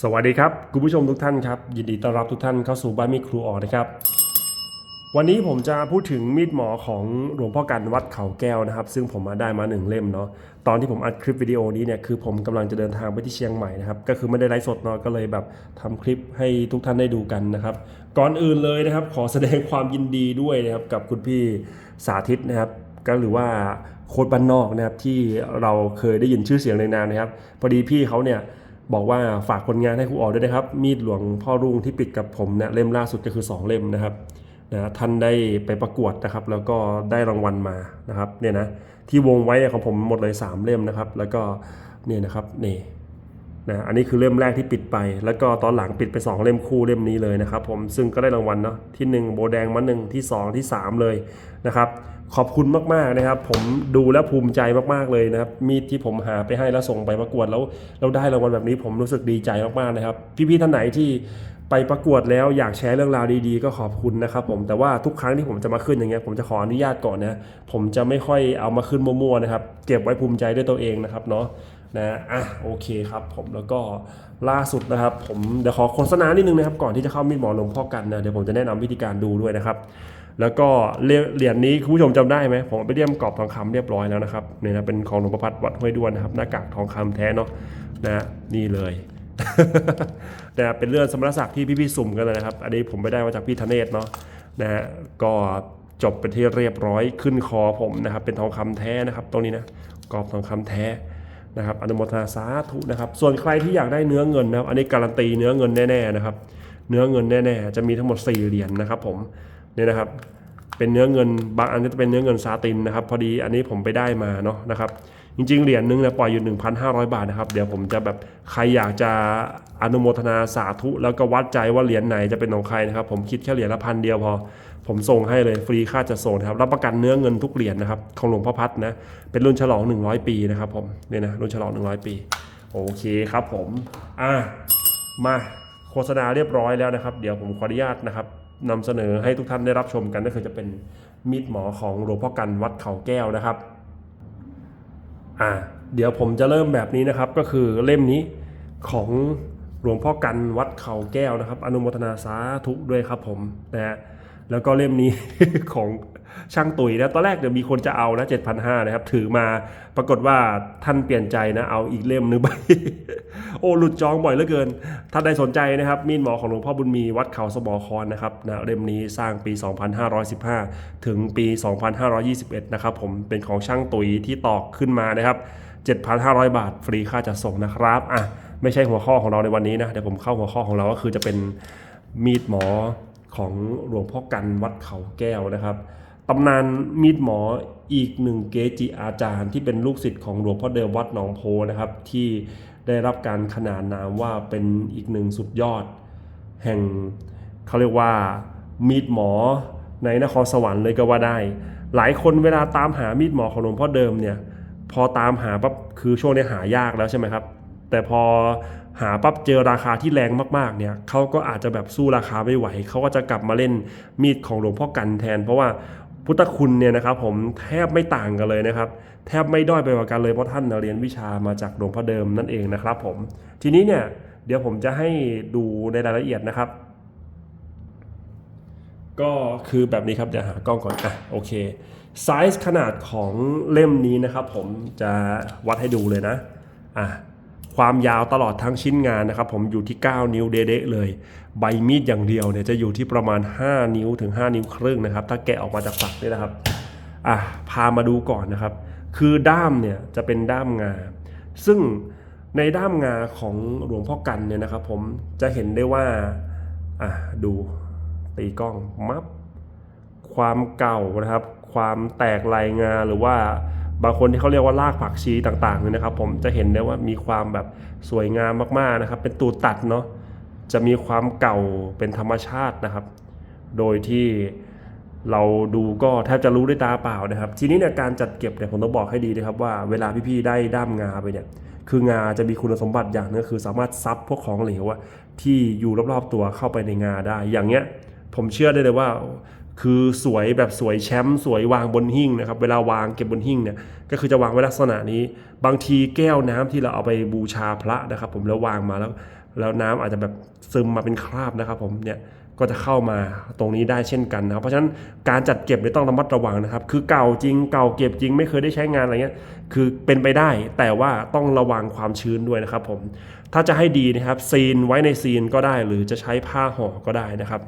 สวัสดีครับคุณผู้ชมทุกท่านครับ ยินดีต้อนรับทุกท่านเข้าสู่บ้านมีดครูออนะครับ วันนี้ผมจะพูดถึงมีดหมอของหลวงพ่อกันวัดเขาแก้วนะครับ ซึ่งผมมาได้มาหนึ่งเล่มเนาะตอนที่ผมอัดคลิปวิดีโอนี้เนี่ยคือผมกำลังจะเดินทางไปที่เชียงใหม่นะครับก็คือไม่ได้ไลฟ์สดเนาะก็เลยแบบทำคลิปให้ทุกท่านได้ดูกันนะครับ ก่อนอื่นเลยนะครับ ขอแสดงความยินดีด้วยนะครับกับคุณพี่สาธิตนะครับก็หรือว่าโค้ดบ้านนอกนะครับที่เราเคยได้ยินชื่อเสียงในนามนะครับ พอดีพี่เขาเนี่ย บอกว่าฝากผลงานให้ครูออด้วยนะครับ มีดหลวงพ่อรุ่งที่ปิดกับผมเนี่ยเล่มล่าสุดก็คือ 2 เล่มนะครับนะท่านได้ไปประกวดนะครับ แล้วก็ได้รางวัลมานะครับเนี่ยนะที่วงไว้ของผมหมดเลย 3 เล่มนะครับ แล้วก็เนี่ยนะครับนี่ นะอันนี้คือเล่มแรกที่ปิดไป แล้วก็ตอนหลังปิดไป 2 เล่มคู่เล่มนี้เลยนะครับผมซึ่งก็ได้รางวัลเนาะที่ 1 โบแดงมาหนึ่งที่ 2 ที่ 3 เลยนะครับขอบคุณมากๆนะครับ ผมดูแล้วภูมิใจมากๆเลยนะครับมีดที่ผมหาไปให้แล้วส่งไปประกวดแล้วเราได้รางวัลแบบนี้ผมรู้สึกดีใจมากๆนะครับ พี่ๆท่านไหนที่ไปประกวดแล้วอยากแชร์เรื่องราวดีๆ ก็ขอบคุณนะครับผมแต่ว่าทุกครั้งที่ผมจะมาขึ้นอย่างเงี้ยผมจะขออนุญาตก่อนนะผมจะไม่ค่อยเอามาขึ้นมั่วๆนะครับเก็บไว้ภูมิใจด้วยตัวเองนะครับเนาะ นะอะโอเคครับผมแล้วก็ล่าสุดนะครับ ผมเดี๋ยวขอโฆษณานิดนึงนะครับ ก่อนที่จะเข้ามีดหมอหลวงพ่อกันนะเดี๋ยวผมจะแนะนำวิธีการดูด้วยนะครับ แล้วก็เหรียญนี้คุณผู้ชมจำได้ไหมผมไปเลี่ยมกรอบทองคำเรียบร้อยแล้วนะครับเนี่ยนะเป็นของหลวงประพัดวัดห้วยด้วนนะครับหน้ากากทองคำแท้เนาะนะนี่เลยนะเป็นเรื่องสมณศักดิ์ที่พี่ๆสุ่มกันเลยนะครับ อันนี้ผมไปได้มาจากพี่ธเนศเนาะนะฮะก็จบเป็นที่เรียบร้อยขึ้นคอผมนะครับ เป็นทองคำแท้นะครับ ตรงนี้นะกรอบทองคำแท้ นะครับอนุโมทนาสาธุนะครับ ส่วนใครที่อยากได้เนื้อเงินนะครับ อันนี้การันตีเนื้อเงินแน่ๆนะครับ เนื้อเงินแน่ๆ จะมีทั้งหมด 4 เหรียญนะครับ ผมเนี่ยนะครับ เป็นเนื้อเงินบางอันก็จะเป็นเนื้อเงินซาตินนะครับ พอดีอันนี้ผมไปได้มาเนาะนะครับ จริงๆ เหรียญนึงเนี่ยปล่อยอยู่ 1,500 บาทนะครับ เดี๋ยวผมจะแบบใครอยากจะอนุโมทนาสาธุ แล้วก็วัดใจว่าเหรียญไหนจะเป็นของใครนะครับ ผมคิดแค่เหรียญละพันเดียวพอ ผมส่งให้เลยฟรีค่าจัดส่งนะครับ รับประกันเนื้อเงินทุกเหรียญนะครับ ของหลวงพ่อพัดนะ เป็นรุ่นฉลอง 100 ปีนะครับผมเนี่ยนะรุ่นฉลอง 100 ปี โอเคครับผม อะมาโฆษณาเรียบร้อยแล้วนะครับ เดี๋ยวผมขออนุญาตนะครับนำเสนอให้ทุกท่านได้รับชมกันก็คือจะเป็นมีดหมอของหลวงพ่อกันวัดเขาแก้วนะครับ อ่าเดี๋ยวผมจะเริ่มแบบนี้นะครับ ก็คือเล่มนี้ของหลวงพ่อกันวัดเขาแก้วนะครับ อนุโมทนาสาธุด้วยครับผมนะฮะแล้วก็เล่มนี้ของ ช่างตุ๋ยนะตอนแรกเดี๋ยวมีคนจะเอานะ7,500นะครับ ถือมาปรากฏว่าท่านเปลี่ยนใจนะ เอาอีกเล่มนึงไป โอ้ หลุดจองบ่อยเหลือเกินถ้าใดสนใจนะครับ มีดหมอของหลวงพ่อบุญมีวัดเขาสมอคอนนะครับนะเล่มนี้สร้างปี 2515 ถึงปี 2521 นะครับผมเป็นของช่างตุ๋ยที่ตอกขึ้นมานะครับ 7,500 บาท ฟรีค่าจัดส่งนะครับอะไม่ใช่หัวข้อของเราในวันนี้นะเดี๋ยวผมเข้าหัวข้อของเราก็คือจะเป็นมีดหมอของหลวงพ่อกันวัดเขาแก้วนะครับำนานมีดหมออีกหนึ่งเกจิอาจารย์ที่เป็นลูกศิษย์ของหลวงพ่อเดิมวัดหนองโพนะครับ ที่ได้รับการขนานนามว่าเป็นอีกหนึ่งสุดยอด แห่งเขาเรียกว่ามีดหมอในนครสวรรค์เลยก็ว่าได้ หลายคนเวลาตามหามีดหมอของหลวงพ่อเดิมเนี่ยพอตามหาปั๊บคือช่วงนี้หายากแล้วใช่ไหมครับ แต่พอหาปั๊บเจอราคาที่แรงมากๆเนี่ยเขาก็อาจจะแบบสู้ราคาไม่ไหวเขาก็จะกลับมาเล่นมีดของหลวงพ่อกันแทน เพราะว่า พุทธคุณเนี่ยนะครับผมแทบไม่ต่างกันเลยนะครับ แทบไม่ด้อยไปกว่ากันเลยเพราะท่านเรียนวิชามาจากหลวงพ่อเดิมนั่นเองนะครับผมทีนี้เนี่ยเดี๋ยวผมจะให้ดูในรายละเอียดนะครับ ก็คือแบบนี้ครับเดี๋ยวหากล้องก่อนอะโอเคไซส์ขนาดของเล่มนี้นะครับ ผมจะวัดให้ดูเลยนะอะ ความยาวตลอดทั้งชิ้นงานนะครับ ผมอยู่ที่ 9 นิ้วเด๊ะๆเลย ใบมีดอย่างเดียวเนี่ยจะอยู่ที่ประมาณ 5 นิ้วถึง 5 นิ้วครึ่งนะครับ ถ้าแกะออกมาจากฝักนี่นะครับอะพามาดูก่อนนะครับ คือด้ามเนี่ยจะเป็นด้ามงา ซึ่งในด้ามงาของหลวงพ่อกันเนี่ยนะครับ ผมจะเห็นได้ว่าอะดูตีกล้องมับความเก่านะครับ ความแตกลายงาหรือว่า บางคนที่เขาเรียกว่ารากผักชีต่างๆเนี่ยนะครับ ผมจะเห็นได้ว่ามีความแบบสวยงามมากๆนะครับ เป็นตูดตัดเนาะจะมีความเก่าเป็นธรรมชาตินะครับ โดยที่เราดูก็แทบจะรู้ด้วยตาเปล่านะครับ ทีนี้เนี่ยการจัดเก็บเนี่ยผมต้องบอกให้ดีนะครับว่าเวลาพี่ๆได้ด้ามงาไปเนี่ย คืองาจะมีคุณสมบัติอย่างหนึงคือ สามารถซับพวกของเหลวที่อยู่รอบๆตัวเข้าไปในงาได้ อย่างเงี้ยผมเชื่อได้เลยว่า คือสวยแบบสวยแชมป์สวยวางบนหิ้งนะครับเวลาวางเก็บบนหิ้งเนี่ยก็คือจะวางไว้ลักษณะนี้ บางทีแก้วน้ำที่เราเอาไปบูชาพระนะครับ ผมแล้ววางมาแล้ว แล้วน้ำอาจจะแบบซึมมาเป็นคราบนะครับ ผมเนี่ยก็จะเข้ามาตรงนี้ได้เช่นกันนะครับเพราะฉะนั้นการจัดเก็บเนี่ยต้องระมัดระวังนะครับ คือเก่าจริงเก่าเก็บจริงไม่เคยได้ใช้งานอะไรเงี้ยคือเป็นไปได้แต่ว่าต้องระวังความชื้นด้วยนะครับผมถ้าจะให้ดีนะครับซีนไว้ในซีนก็ได้ หรือจะใช้ผ้าห่อก็ได้นะครับ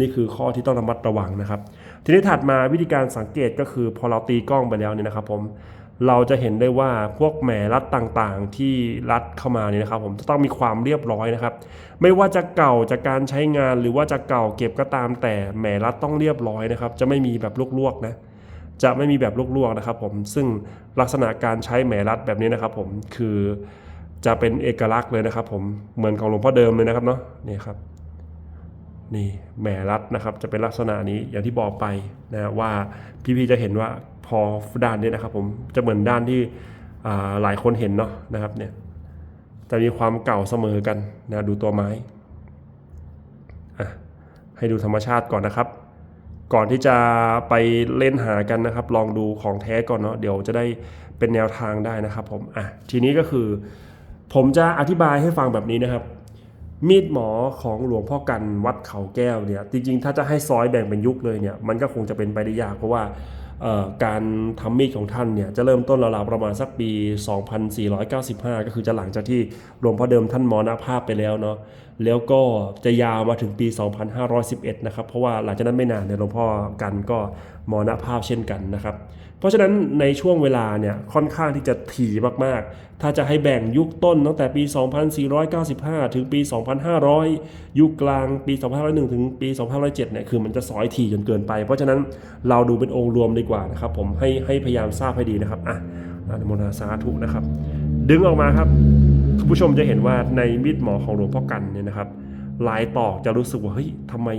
นี่คือข้อที่ต้องระมัดระวังนะครับ ทีนี้ถัดมาวิธีการสังเกตก็คือพอเราตีกล้องไปแล้วเนี่ยนะครับผมเราจะเห็นได้ว่าพวกแหมรัดต่างๆ ที่รัดเข้ามาเนี่ยนะครับ ผมจะต้องมีความเรียบร้อยนะครับ ไม่ว่าจะเก่าจากการใช้งานหรือว่าจะเก่าเก็บก็ตามแต่แหมรัดต้องเรียบร้อยนะครับ จะไม่มีแบบลวกๆนะจะไม่มีแบบลวกๆนะครับ ผมซึ่งลักษณะการใช้แหมรัดแบบนี้นะครับ ผมคือจะเป็นเอกลักษณ์เลยนะครับ ผมเหมือนของหลวงพ่อเดิมเลยนะครับเนาะนี่ครับ นี่แหมรัดนะครับจะเป็นลักษณะนี้อย่างที่บอกไปนะว่าพี่ๆจะเห็นว่าพอด้านนี้นะครับผมจะเหมือนด้านที่หลายคนเห็นเนาะนะครับเนี่ยจะมีความเก่าเสมอกันนะดูตัวไม้ให้ดูธรรมชาติก่อนนะครับ ก่อนที่จะไปเล่นหากันนะครับ ลองดูของแท้ก่อนเนาะเดี๋ยวจะได้เป็นแนวทางได้นะครับผมอะทีนี้ก็คือ ผมจะอธิบายให้ฟังแบบนี้นะครับ มีดหมอของหลวงพ่อกันวัดเขาแก้วเนี่ยจริงๆ ถ้าจะให้ซอยแบ่งเป็นยุคเลยเนี่ยมันก็คงจะเป็นไปได้ยากเพราะว่าการทำมีดของท่านเนี่ยจะเริ่มต้นราวๆประมาณสักปี 2495 ก็คือจะหลังจากที่หลวงพ่อเดิมท่านมรณภาพไปแล้วเนาะแล้วก็จะยาวมาถึงปี 2511 นะครับ เพราะว่าหลังจากนั้นไม่นานเนี่ยหลวงพ่อกันก็มรณภาพเช่นกันนะครับ เพราะฉะนั้นในช่วงเวลาเนี่ยค่อนข้างที่จะถี่มากๆ ถ้าจะให้แบ่งยุคต้นตั้งแต่ปี 2495 ถึงปี 2500 ยุคกลางปี 2501 ถึงปี 2507 เนี่ยคือมันจะสอยถี่จนเกินไป เพราะฉะนั้นเราดูเป็นองค์รวมดีกว่านะครับ ผมให้ให้พยายามทราบให้ดีนะครับอะอนุโมทนาสาธุนะครับ ดึงออกมาครับ ผู้ชมจะเห็นว่าในมีดหมอของหลวงพ่อกันเนี่ยนะครับ ลายตอกจะรู้สึกว่าเฮ้ยทำไม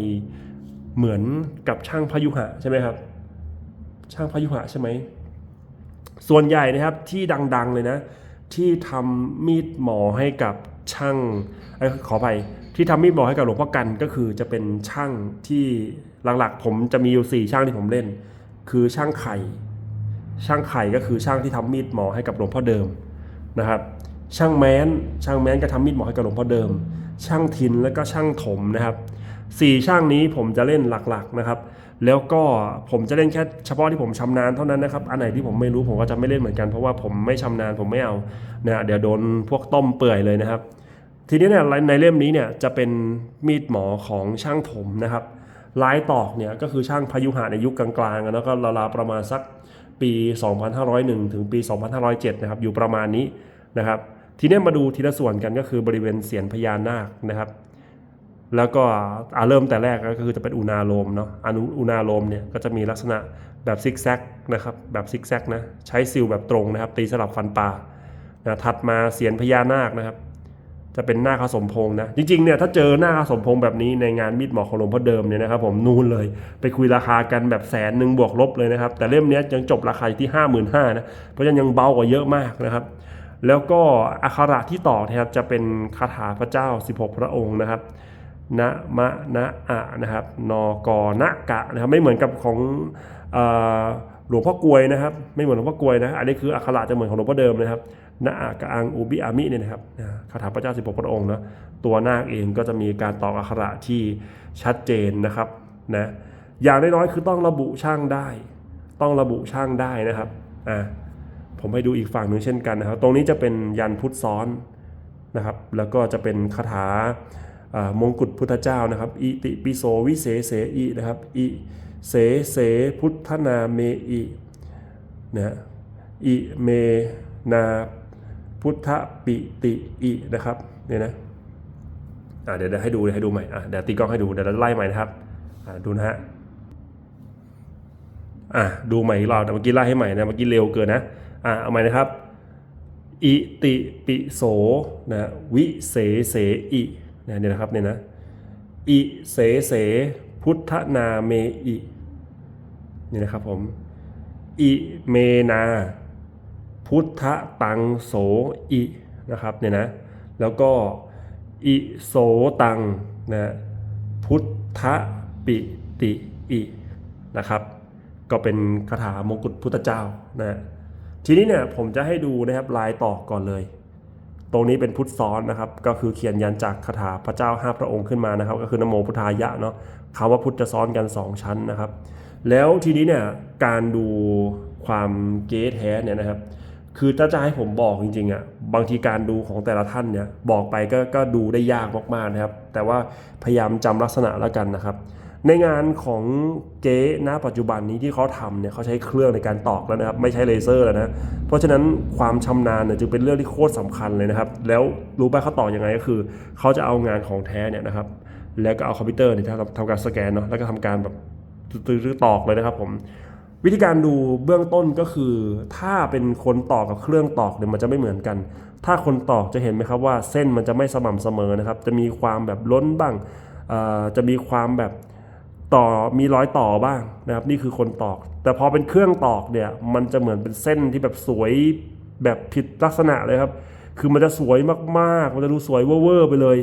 เหมือนกับช่างพยุหะใช่ไหมครับ ช่างพยุหะใช่ไหมส่วนใหญ่นะครับที่ดังๆเลยนะ ที่ทำมีดหมอให้กับช่างอขอไปที่ทำมีดหมอให้กับหลวงพ่อกันก็คือจะเป็นช่างที่หลักๆ ผมจะมีอยู่สี่ช่างที่ผมเล่น คือช่างไข่ ช่างไข่ก็คือช่างที่ทำมีดหมอให้กับหลวงพ่อเดิมนะครับ ช่างแม้น ช่างแม้นก็ทำมีดหมอให้กับหลวงพ่อเดิม ช่างทินแล้วก็ช่างถมนะครับสี่ช่างนี้ผมจะเล่นหลักๆนะครับ แล้วก็ผมจะเล่นแค่เฉพาะที่ผมชำนาญเท่านั้นนะครับ อันไหนที่ผมไม่รู้ผมก็จะไม่เล่นเหมือนกันเพราะว่าผมไม่ชำนาญผมไม่เอานะเดี๋ยวโดนพวกต้มเปื่อยเลยนะครับ ทีนี้เนี่ยในเล่มนี้เนี่ยจะเป็นมีดหมอของช่างถมนะครับลายตอกเนี่ยก็คือช่างพยุหะในยุคกลางๆแล้วก็ราวๆประมาณสักปี 2501 ถึงปี 2507 นะครับ อยู่ประมาณนี้นะครับ ทีนี้มาดูทีละส่วนกันก็คือบริเวณเสียนพญานาคนะครับ แล้วก็อาเริ่มแต่แรกก็คือจะเป็นอุณาโลมเนาะอนุอุณาโลมเนี่ยก็จะมีลักษณะแบบซิกแซกนะครับแบบซิกแซกนะใช้ซิลแบบตรงนะครับ ตีสลับฟันปลานะถัดมาเสียนพญานาคนะครับ จะเป็นหน้าคสมพงนะจริงๆเนี่ยถ้าเจอหน้าคสมพงแบบนี้ในงานมีดหมอของหลวงพ่อเดิมเนี่ยนะครับ ผมนูนเลยไปคุยราคากันแบบแสนหนึ่งบวกลบเลยนะครับ แต่เล่มนี้ยังจบราคาที่ห้าหมื่นห้านะเพราะฉะนั้นยังเบากว่าเยอะมากนะครับ แล้วก็อักขระที่ต่อนะครับจะเป็นคาถาพระเจ้า 16 พระองค์นะครับนะมะนะอะนะครับนอกอนะกะนะครับไม่เหมือนกับของอหลวงพ่อกลวยนะครับ ไม่เหมือนหลวงพ่อกลวยนะอันนี้คืออักขระจะเหมือนของหลวงพ่อเดิมนะครับนะอะกะอังอุบิอามิเนี่ยนะครับคาถาพระเจ้า 16 พระองค์นะตัวนาคเองก็จะมีการตอกอักขระที่ชัดเจนนะครับนะอย่างน้อยๆคือต้องระบุช่างได้ ต้องระบุช่างได้นะครับอ่า ผมให้ดูอีกฝั่งหนึ่งเช่นกันนะครับ ตรงนี้จะเป็นยันพุทธซ้อนนะครับ แล้วก็จะเป็นคาถามงกุฎพุทธเจ้านะครับ อิติปิโสวิเศเสอินะครับ อิเสเสพุทธนาเมอินะอิเมนาพุทธปิติอินะครับเนี่ยนะอ่าเดี๋ยวให้ดูเดี๋ยให้ดูใหม่อะเดี๋ยวตีกล้องให้ดูเดี๋ยวเราไล่ใหม่นะครับอ่าดูนะฮะอะดูใหม่อีกรอบแต่เมื่อกี้ไล่ให้ใหม่นะเมื่อกี้เร็วเกินนะ อะเอาใหม่นะครับ อิติปิโสนะวิเสเสอินี่ยเนี่ยนะครับเนี่ยนะ อิเสเสพุทธนาเมอินี่นะครับผม อิเมนา พุทธตังโสอินะครับเนี่ยนะ แล้วก็อิโสตังนะพุทธปิติอินะครับ ก็เป็นคาถามงกุฎพุทธเจ้านะ ทีนี้เนี่ยผมจะให้ดูนะครับลายต่อก่อนเลย ตรงนี้เป็นพุทธซ้อนนะครับ ก็คือเขียนยันจากคาถาพระเจ้าห้าพระองค์ขึ้นมานะครับ ก็คือนโมพุทธายะเนาะคำว่าพุทธจะซ้อนกัน 2 ชั้นนะครับ แล้วทีนี้เนี่ยการดูความเก๊แท้เนี่ยนะครับ คือถ้าจะให้ผมบอกจริงๆอะบางทีการดูของแต่ละท่านเนี่ยบอกไปก็ก็ดูได้ยากมากๆนะครับ แต่ว่าพยายามจำลักษณะแล้วกันนะครับ ในงานของเก๊ณปัจจุบันนี้ที่เขาทำเนี่ยเขาใช้เครื่องในการตอกแล้วนะครับ ไม่ใช้เลเซอร์แล้วนะ เพราะฉะนั้นความชำนาญเนี่ยจึงเป็นเรื่องที่โคตรสำคัญเลยนะครับ แล้วรู้ป่ะเขาตอกยังไงก็คือ เขาจะเอางานของแท้เนี่ยนะครับ แล้วก็เอาคอมพิวเตอร์เนี่ยทำการสแกนเนาะแล้วก็ทำการแบบตื้อตอกเลยนะครับผมวิธีการดูเบื้องต้นก็คือ ถ้าเป็นคนตอกกับเครื่องตอกเนี่ยมันจะไม่เหมือนกัน ถ้าคนตอกจะเห็นไหมครับว่าเส้นมันจะไม่สม่ำเสมอนะครับ จะมีความแบบล้นบ้างจะมีความแบบ ต่อมีรอยต่อบ้างนะครับนี่คือคนตอก แต่พอเป็นเครื่องตอกเนี่ยมันจะเหมือนเป็นเส้นที่แบบสวยแบบผิดลักษณะเลยครับ คือมันจะสวยมากๆ มันจะดูสวยเวอร์ไปเลย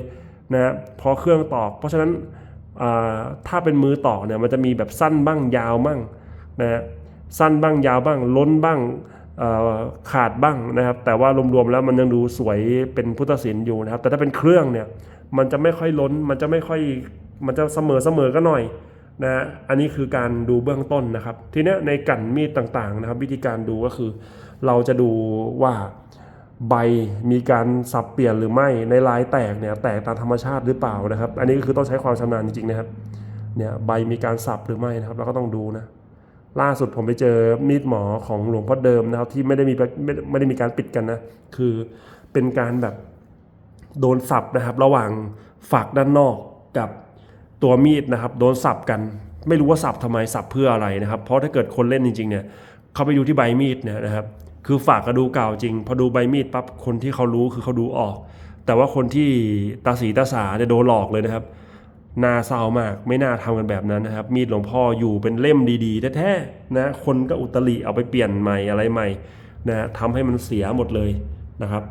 นะพอเครื่องตอก เพราะฉะนั้นถ้าเป็นมือตอกเนี่ยมันจะมีแบบสั้นบ้างยาวบ้างนะสั้นบ้างยาวบ้าง ล้นบ้างขาดบ้างนะครับ แต่ว่ารวมๆแล้วมันยังดูสวยเป็นพุทธศิลป์อยู่นะครับ แต่ถ้าเป็นเครื่องเนี่ยมันจะไม่ค่อยล้นมันจะไม่ค่อยมันจะเสมอเสมอก็หน่อย นะฮะอันนี้คือการดูเบื้องต้นนะครับ ทีนี้ในกันมีดต่างๆนะครับ วิธีการดูก็คือ เราจะดูว่าใบมีการสับเปลี่ยนหรือไม่ในลายแตกเนี่ยแตกตามธรรมชาติหรือเปล่านะครับ อันนี้ก็คือต้องใช้ความชำนาญจริงๆนะครับเนี่ยใบมีการสับหรือไม่นะครับเราก็ต้องดูนะล่าสุดผมไปเจอมีดหมอของหลวงพ่อเดิมนะครับ ที่ไม่ได้มีไม่ไม่ได้มีการปิดกันนะคือเป็นการแบบโดนสับนะครับ ระหว่างฝักด้านนอกกับ ตัวมีดนะครับโดนสับกันไม่รู้ว่าสับทำไมสับเพื่ออะไรนะครับ เพราะถ้าเกิดคนเล่นจริงๆเนี่ยเขาไปดูที่ใบมีดเนี่ยนะครับ คือฝากกระดูเก่าจริง พอดูใบมีดปั๊บคนที่เขารู้คือเขาดูออก แต่ว่าคนที่ตาสีตาสาเนี่ยโดนหลอกเลยนะครับน่าเศร้ามากไม่น่าทำกันแบบนั้นนะครับ มีดหลวงพ่ออยู่เป็นเล่มดีๆแท้ๆนะคนก็อุตริเอาไปเปลี่ยนใหม่อะไรใหม่นะทำให้มันเสียหมดเลยนะครับ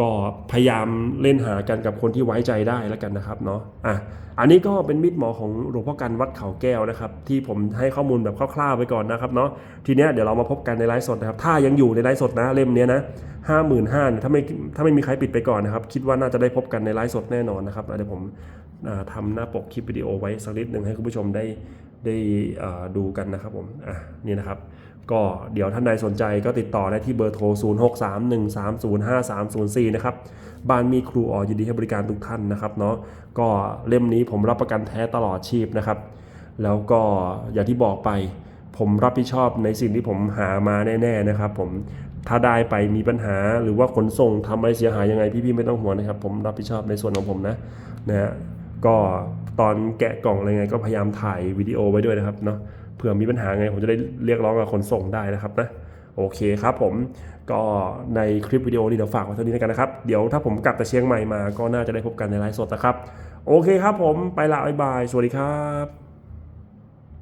ก็พยายามเล่นหากันกับคนที่ไว้ใจได้แล้วกันนะครับเนาะอะอันนี้ก็เป็นมิตรหมอของหลวงพ่อกันวัดเขาแก้วนะครับ ที่ผมให้ข้อมูลแบบคร่าวๆไปก่อนนะครับเนาะทีเนี้ยเดี๋ยวเรามาพบกันในไลฟ์สดนะครับ ถ้ายังอยู่ในไลฟ์สดนะเล่มเนี้ยนะห้าหมื่นห้าถ้าไม่ถ้าไม่มีใครปิดไปก่อนนะครับ คิดว่าน่าจะได้พบกันในไลฟ์สดแน่นอนนะครับเดี๋ยวผมอ่าทำหน้าปกคลิปวิดีโอไว้สักนิดหนึ่งให้คุณผู้ชมได้ ได้ดูกันนะครับผมอะนี่นะครับ ก็เดี๋ยวท่านใดสนใจก็ติดต่อได้ที่เบอร์โทร 0631305304 นะครับ บ้านมีครูออยินดีให้บริการทุกท่านนะครับเนาะก็เล่มนี้ผมรับประกันแท้ตลอดชีพนะครับ แล้วก็อย่างที่บอกไปผมรับผิดชอบในสิ่งที่ผมหามาแน่ๆนะครับผมถ้าได้ไปมีปัญหาหรือว่าขนส่งทำอะไรเสียหายยังไงพี่ๆไม่ต้องห่วงนะครับ ผมรับผิดชอบในส่วนของผมนะนะฮะ ก็ตอนแกะกล่องอะไรไงก็พยายามถ่ายวิดีโอไว้ด้วยนะครับเนาะเผื่อมีปัญหาไงผมจะได้เรียกร้องกับคนส่งได้นะครับนะโอเคครับผมก็ในคลิปวิดีโอนี้เดี๋ยวฝากไว้เท่านี้แล้วกันนะครับ เดี๋ยวถ้าผมกลับจากเชียงใหม่มาก็น่าจะได้พบกันในไลฟ์สดนะครับ โอเคครับผมไปละบ๊ายบาย สวัสดีครับ